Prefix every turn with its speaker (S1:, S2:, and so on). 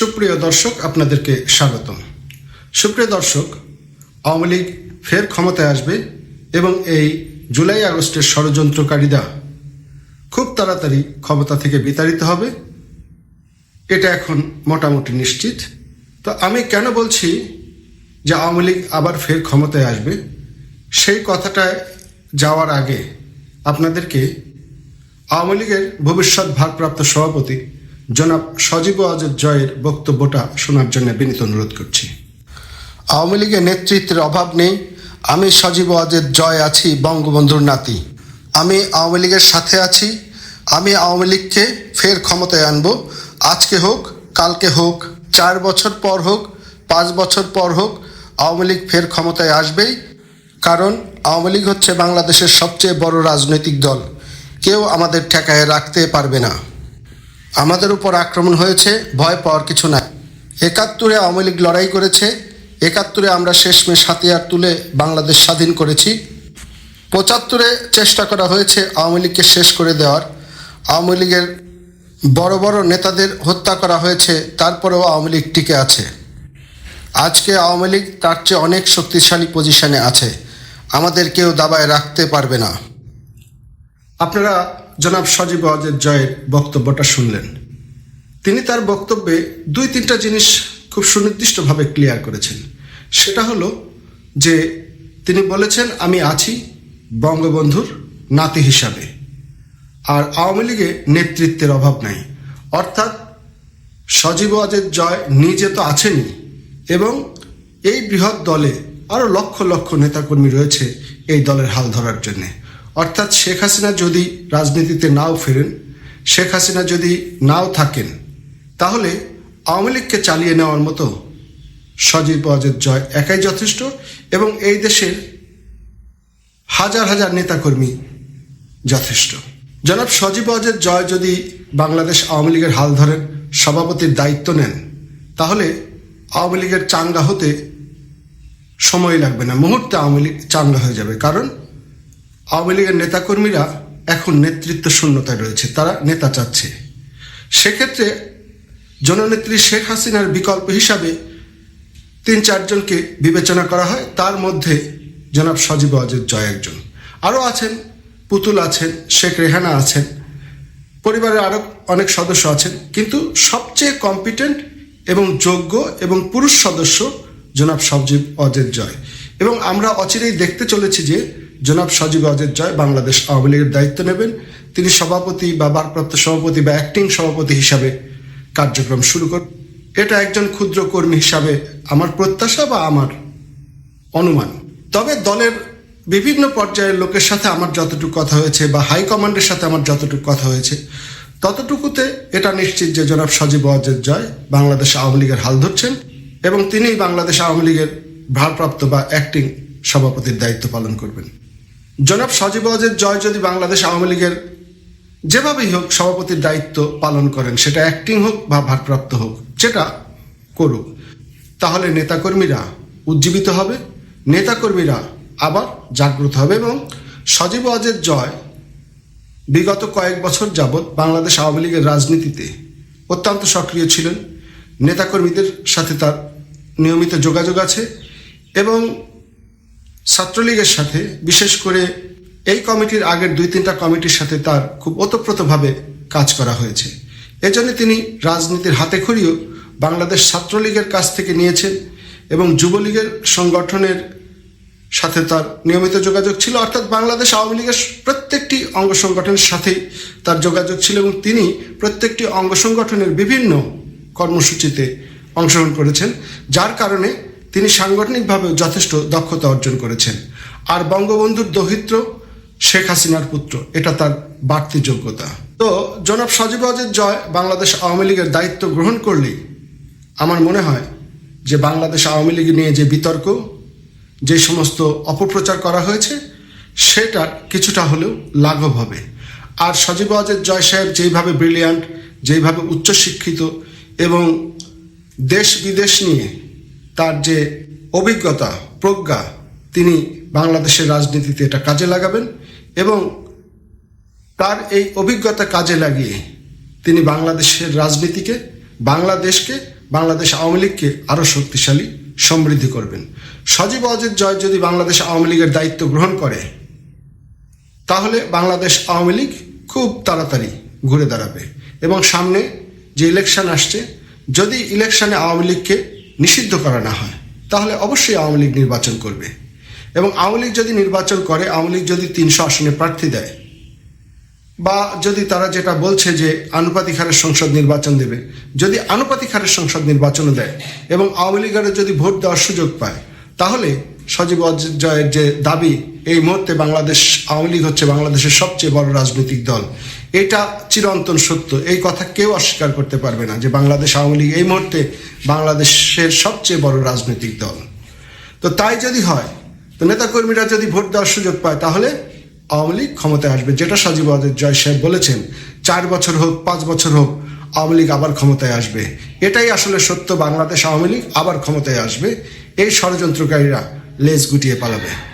S1: সুপ্রিয় দর্শক, আপনাদেরকে স্বাগতম। সুপ্রিয় দর্শক, আওয়ামী লীগ ফের ক্ষমতায় আসবে এবং এই জুলাই আগস্টের ষড়যন্ত্রকারীরা খুব তাড়াতাড়ি ক্ষমতা থেকে বিতাড়িত হবে। এটা এখন মোটামুটি নিশ্চিত। তো আমি কেন বলছি যে আওয়ামী লীগ আবার ফের ক্ষমতায় আসবে? সেই কথাটায় যাওয়ার আগে আপনাদেরকে আওয়ামী লীগের ভবিষ্যৎ ভারপ্রাপ্ত সভাপতি জনাব সজীব আজের জয়ের বক্তব্যটা শোনার জন্য বিনীত অনুরোধ করছি। আওয়ামী লীগের নেতৃত্বের অভাব নেই। আমি সজীব আজের জয় আছি, বঙ্গবন্ধুর নাতি। আমি আওয়ামী লীগের সাথে আছি। আমি আওয়ামী লীগকে ফের ক্ষমতায় আনব। আজকে হোক, কালকে হোক, চার বছর পর হোক, পাঁচ বছর পর হোক, আওয়ামী লীগ ফের ক্ষমতায় আসবেই। কারণ আওয়ামী লীগ হচ্ছে বাংলাদেশের সবচেয়ে বড় রাজনৈতিক দল। কেউ আমাদের ঠেকায় রাখতে পারবে না। আমাদের উপর আক্রমণ হয়েছে, ভয় পাওয়ার কিছু নাই। একাত্তরে আওয়ামী লীগ লড়াই করেছে, একাত্তরে আমরা শেষমেশ হাতিয়ার তুলে বাংলাদেশ স্বাধীন করেছি। পঁচাত্তরে চেষ্টা করা হয়েছে আওয়ামী লীগকে শেষ করে দেওয়ার। আওয়ামী লীগের বড় বড় নেতাদের হত্যা করা হয়েছে, তারপরেও আওয়ামী লীগ টিকে আছে। আজকে আওয়ামী লীগ তার চেয়ে অনেক শক্তিশালী পজিশনে আছে। আমাদের কেউ দাবায় রাখতে পারবে না। আপনারা জনাব সজীব আজের জয়ের বক্তব্যটা শুনলেন। তিনি তার বক্তব্যে দুই তিনটা জিনিস খুব সুনির্দিষ্টভাবে ক্লিয়ার করেছেন। সেটা হলো যে তিনি বলেছেন, আমি আছি বঙ্গবন্ধুর নাতি হিসাবে। আর আওয়ামী লীগে নেতৃত্বের অভাব নাই। অর্থাৎ সজীব আজের জয় নিজে তো আছেনই এবং এই বৃহৎ দলে আরও লক্ষ লক্ষ নেতাকর্মী রয়েছে এই দলের হাল ধরার জন্যে। অর্থাৎ শেখ হাসিনা যদি রাজনীতিতে নাও ফেরেন, শেখ হাসিনা যদি নাও থাকেন, তাহলে আওয়ামী লীগকে চালিয়ে নেওয়ার মতো সজীব অজের জয় একাই যথেষ্ট এবং এই দেশের হাজার হাজার নেতাকর্মী যথেষ্ট। জনাব সজীব অজের জয় যদি বাংলাদেশ আওয়ামী লীগের হাল ধরেন, সভাপতির দায়িত্ব নেন, তাহলে আওয়ামী লীগের চাঙ্গা হতে সময় লাগবে না। মুহূর্তে আওয়ামী লীগ চাঙ্গা হয়ে যাবে। কারণ আওয়ামী লীগের নেতাকর্মীরা এখন নেতৃত্ব শূন্যতায় রয়েছে, তারা নেতা চাচ্ছে। সেক্ষেত্রে জননেত্রী শেখ হাসিনার বিকল্প হিসাবে তিন চারজনকে বিবেচনা করা হয়, তার মধ্যে জনাব সজীব অজের জয় একজন। আরও আছেন, পুতুল আছেন, শেখ রেহানা আছেন, পরিবারের আরও অনেক সদস্য আছেন, কিন্তু সবচেয়ে কম্পিটেন্ট এবং যোগ্য এবং পুরুষ সদস্য জনাব সজীব অজিত জয়। এবং আমরা অচিরেই দেখতে চলেছি যে জনাব সজীব অজের জয় বাংলাদেশ আওয়ামী লীগের দায়িত্ব নেবেন। তিনি সভাপতি বা ভারপ্রাপ্ত সভাপতি বা অ্যাক্টিং সভাপতি হিসাবে কার্যক্রম শুরু কর এটা একজন ক্ষুদ্র কর্মী হিসাবে আমার প্রত্যাশা বা আমার অনুমান। তবে দলের বিভিন্ন পর্যায়ের লোকের সাথে আমার যতটুকু কথা হয়েছে বা হাইকমান্ডের সাথে আমার যতটুকু কথা হয়েছে, ততটুকুতে এটা নিশ্চিত যে জনাব সজীব ওয়াজেদ জয় বাংলাদেশ আওয়ামী লীগের হাল ধরছেন এবং তিনিই বাংলাদেশ আওয়ামী লীগের ভারপ্রাপ্ত বা অ্যাক্টিং সভাপতির দায়িত্ব পালন করবেন। জনাব সজীব ওয়াজেদ জয় যদি বাংলাদেশ আওয়ামী লীগের যেভাবেই হোক সভাপতির দায়িত্ব পালন করেন, সেটা অ্যাক্টিং হোক বা ভারপ্রাপ্ত হোক, যেটা করুক, তাহলে নেতাকর্মীরা উজ্জীবিত হবে, নেতাকর্মীরা আবার জাগ্রত হবে এবং সজীব অজের জয় বিগত কয়েক বছর যাবৎ বাংলাদেশ আওয়ামী লীগের রাজনীতিতে অত্যন্ত সক্রিয় ছিলেন। নেতাকর্মীদের সাথে তার নিয়মিত যোগাযোগ আছে এবং ছাত্রলীগের সাথে, বিশেষ করে এই কমিটির আগের দুই তিনটা কমিটির সাথে তার খুব ওতপ্রোতভাবে কাজ করা হয়েছে। এজন্য তিনি রাজনীতির হাতে খড়িও বাংলাদেশ ছাত্রলীগের কাছ থেকে নিয়েছেন এবং যুবলীগের সংগঠনের সাথে তার নিয়মিত যোগাযোগ ছিল। অর্থাৎ বাংলাদেশ আওয়ামী লীগের প্রত্যেকটি অঙ্গ সংগঠনের সাথেই তার যোগাযোগ ছিল এবং তিনি প্রত্যেকটি অঙ্গ সংগঠনের বিভিন্ন কর্মসূচিতে অংশগ্রহণ করেছেন, যার কারণে তিনি সাংগঠনিকভাবে যথেষ্ট দক্ষতা অর্জন করেছেন। আর বঙ্গবন্ধুর দহিত্র শেখ হাসিনার পুত্র, এটা তার বাড়তি যোগ্যতা। তো জনাব সজীব অজের জয় বাংলাদেশ আওয়ামী লীগের দায়িত্ব গ্রহণ করলেই আমার মনে হয় যে বাংলাদেশ আওয়ামী লীগ নিয়ে যে বিতর্ক, যে সমস্ত অপপ্রচার করা হয়েছে, সেটার কিছুটা হলেও লাঘব হবে। আর সজীব আজের জয় সাহেব যেইভাবে ব্রিলিয়ান্ট, যেইভাবে উচ্চশিক্ষিত এবং দেশ বিদেশ নিয়ে তার যে অভিজ্ঞতা, প্রজ্ঞা, তিনি বাংলাদেশের রাজনীতিতে এটা কাজে লাগাবেন এবং তার এই অভিজ্ঞতা কাজে লাগিয়ে তিনি বাংলাদেশের রাজনীতিকে, বাংলাদেশকে, বাংলাদেশ আওয়ামী লীগকে আরও শক্তিশালী, সমৃদ্ধি করবেন। সজীব অজিত জয় যদি বাংলাদেশ আওয়ামী লীগের দায়িত্ব গ্রহণ করে, তাহলে বাংলাদেশ আওয়ামী লীগ খুব তাড়াতাড়ি ঘুরে দাঁড়াবে। এবং সামনে যে ইলেকশন আসছে, যদি ইলেকশনে আওয়ামী লীগকে নিষিদ্ধ করা না হয়, তাহলে অবশ্যই আওয়ামী লীগ নির্বাচন করবে। এবং আওয়ামী লীগ যদি নির্বাচন করে, আওয়ামী লীগ যদি তিনশো আসনে প্রার্থী দেয়, বা যদি তারা যেটা বলছে যে আনুপাতিক হারের সংসদ নির্বাচন দেবে, যদি আনুপাতিক হারের সংসদ নির্বাচনও দেয়, এবং আওয়ামী লীগের যদি ভোট দেওয়ার সুযোগ পায়, তাহলে সজীব অজয়ের যে দাবি এই মুহূর্তে বাংলাদেশ, আওয়ামী লীগ হচ্ছে বাংলাদেশের সবচেয়ে বড় রাজনৈতিক দল। এটা চিরন্তন সত্য। এই কথা কেউ অস্বীকার করতে পারবে না যে বাংলাদেশ, আওয়ামী লীগ এই মুহূর্তে বাংলাদেশের সবচেয়ে বড় রাজনৈতিক দল। তো তাই যদি হয়, তো নেতাকর্মীরা যদি ভোট দেওয়ার সুযোগ পায়, তাহলে আওয়ামী লীগ ক্ষমতায় আসবে। যেটা সজীব জয় সাহেব বলেছেন, চার বছর হোক, পাঁচ বছর হোক, আওয়ামী লীগ আবার ক্ষমতায় আসবে। এটাই আসলে সত্য। বাংলাদেশ, আওয়ামী লীগ আবার ক্ষমতায় আসবে। এই ষড়যন্ত্রকারীরা লেজ গুটিয়ে পালাবে।